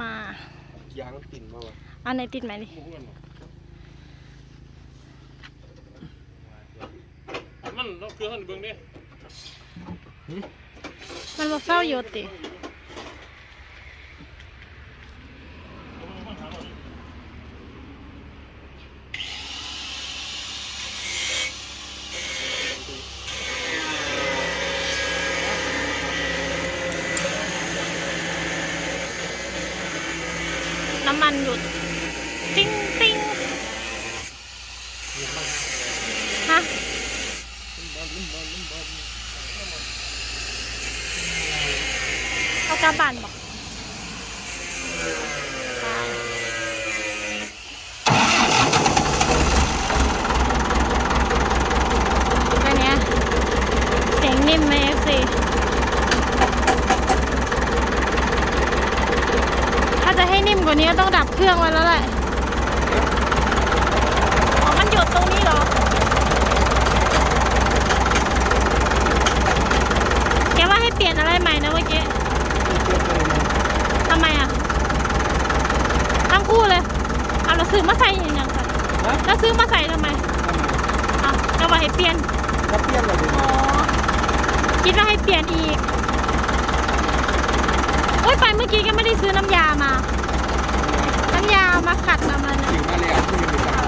มายางติ่นมาวะเอาไหนติดไหมดิมันเราคือหันเบิ่งดิมันบ่เศร้าหยดติำมันหยุดติ้งติ้งฮะเอากระบานบอกแค่เนี้ยเสียงนิ่มไหมเอฟซีถ้าจะให้นิ่มกว่านี้ก็ต้องดับ เครื่องไว้แล้วแหละอ๋อมันหยุดตรงนี้เหรอ แกว่าให้เปลี่ยนอะไรใหม่นะเมื่อกี้ทำไมอะ ทั้งคู่เลย เอาเราซื้อมาใส่อย่างยังค่ะแล้วซื้อมาใส่ทำไมอะก็ว่าให้เปลี่ยนก็เปรี้ยวเลยดิอ๋อคิดว่าให้เปลี่ยนอีกโอ๊ยไปเมื่อกี้ก็ไม่ได้ซื้อน้ำยามาน้ำยามาขัดนะมันถึงมาแล้วที่มีแบบ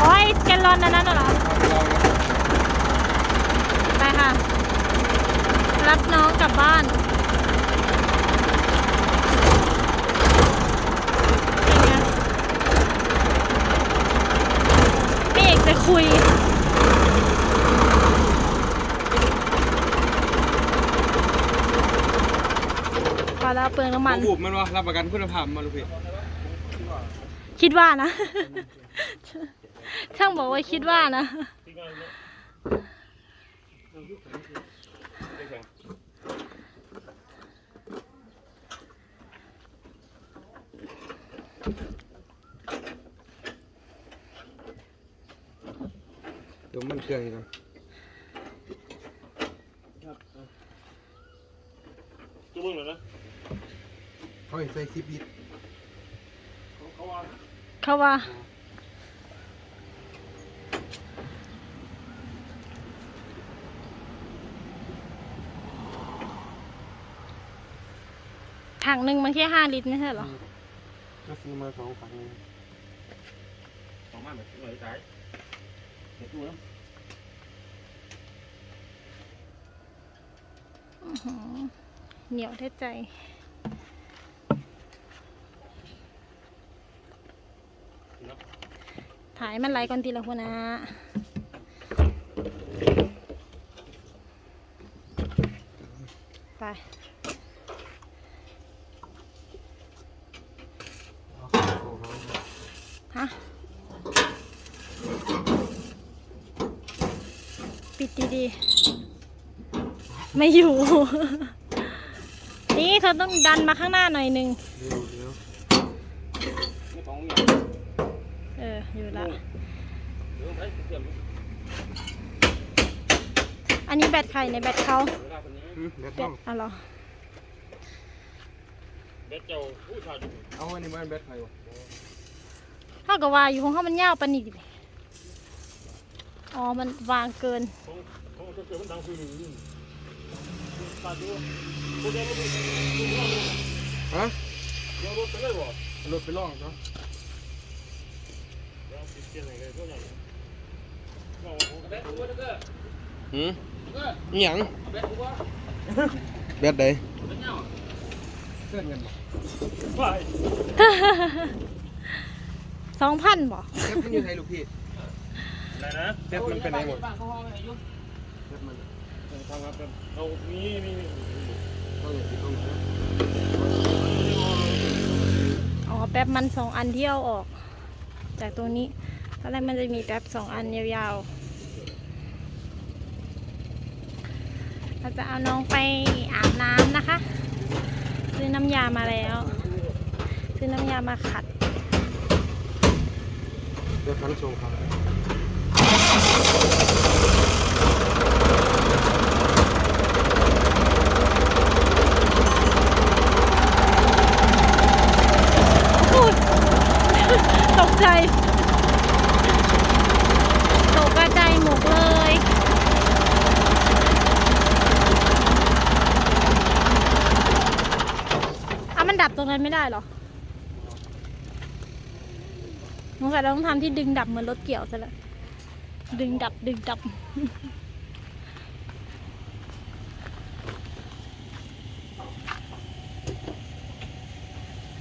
โอ้ยแกลลอนอันนั้นน่ะเหรอ เราเนี่ยไปค่ะ รับน้องกลับบ้านเป็นไงพี่เอกจะคุย พอแล้วเปลืองน้ำมันบุบมันวะรับประกันคุณภาพมาลูกพี่ คิดว่านะ ช่างบอกว่าคิดว่านะเดี๋ยวมันเครื่องอีกนะจะเบิ่งเลยนะเขาให้ใส่คลิปอีกเขาเขาว่า เขาว่า ถังหนึ่งมันแค่ห้าลิตรไม่ใช่เหรอ ก็ซื้อมาสองฝังเลยสองมาแบบหน่อยสายเดี๋ยวดูนะอื้อหือเหนียวแท้ใจ ถ่ายมันไหลก่อนทีละคนนะไปฮะปิดดีๆ ไม่อยู่ นี่เธอต้องดันมาข้างหน้าหน่อยหนึงเดี๋ยวเดี๋ยวไม่ต้องอย่าง เออ อยู่ละเดี๋ยวไปเตรียมอันนี้แบตใครในแบตเขาเวลาคนนี้อืมเดี๋ยวแบต้อตงอะเหรอเด็กเจ้าผู้ชายอยู่เอาอันนี้มาเป็นแบตไฟวะเท่ากับว่าอยู่ของเขามันยาวปานนีดิอ๋อ มันวางเกิน ของของเกิดมันดังคือหนึ่งตาดูผู้เดียวผู้เดียวผู้เดียวฮะเดี๋ยวรถไปเลยบ่รถไปล่องเนาะ เดี๋ยวปิดเสียงไหนเลยก็อย่างนี้เอาเอาแบตกูว่าเด้อหืมอิหยังแบตกูว่าแบตใดแบตเงาเส้นเงินบ่ไปสองพันบ่แบตมันอยู่ไหนลูกพี่ไหนนะแบตมันเป็นไหนหมดบ้านเขาห้องไหนอยู่แบตมันทางครับเอานี่นี่นี่ต้องอย่างที่ต้องนะอ๋อแป๊บมันสองอันที่เอาออก จากตัวนี้ตอนแรกมันจะมีแป๊บสองอันยาวๆ เราจะเอาน้องไปอาบน้ำนะคะ ซื้อน้ำยามาแล้ว ซื้อน้ำยามาขัดแบตมันส่ครับ ใจตกกระจายหมกเลยอะมันดับต รงนั้นไม่ได้หรอสงสัยเราต้องทำที่ดึงดับเหมือนรถเกี่ยวซะแล้วดึงดับดึงดับ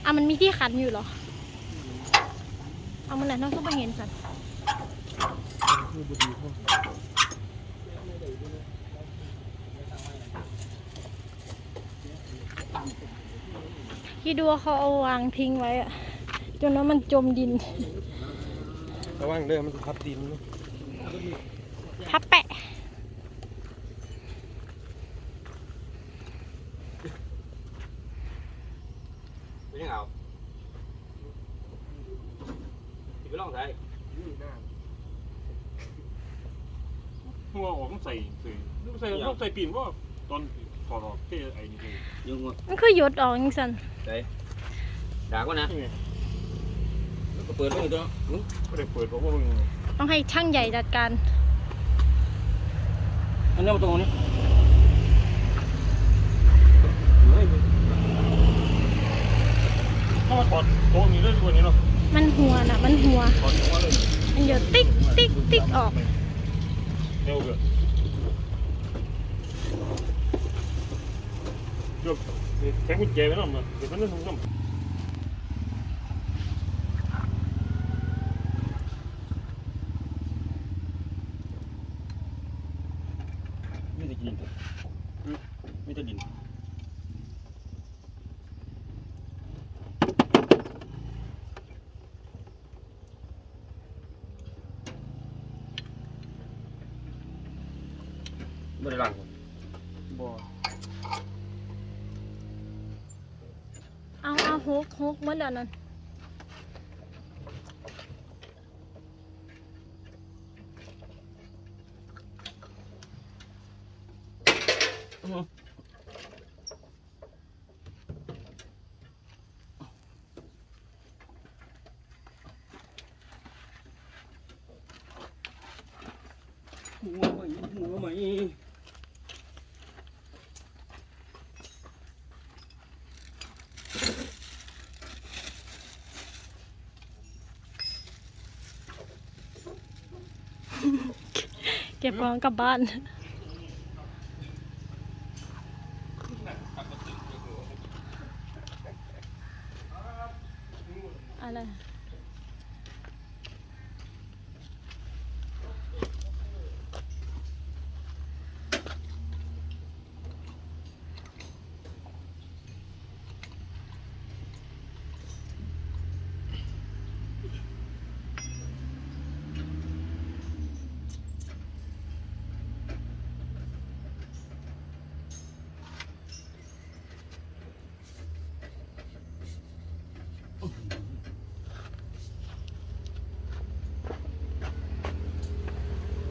อะมันมีที่ขันอยู่เหรอ เอามันแหละน้องก็ไปเห็นสัตว์ ที่ดูว่าเขาเอาวางทิ้งไว้อะจนว่ามันจมดิน ระวังเด้อมันจะทับดินนะทับแปะเป็นยังไงเอาที่ไปลองใส่หัวออกต้องใส่ใส่ต้องใส่ต้องใส่ปีนว่าตอนถ อดออกเท่ไอ้นี่คือยุ่งวะมันคือหยดออกจังสันใส่ด่าก็นะนี่ไงแล้วก็เปิดไว้อยู่ตัวมึงไม่ได้เปิดเพราะว่ามึงต้องให้ช่างใหญ่จัดการอันนี้มาตรงนี้ถ้ามาถอดโต๊ะนี้ได้ด้วยนี้เนาะมันหัวน่ะ มันหัวถอดหัวเลยมันหยดติ๊กติ๊กติ๊กออกเร็วเกิน เดี๋ยวแข็งกุญแจไว้หน่อยมั้ยเดี๋ยวมันจะทำซ้ำ ไม่ได้กินไม่ได้ดิน ไม่ได้ล้าง บ่ เอา เอาฮกฮกเมื่อเดือนนั้นหัวไหมหัวไหม เก็บข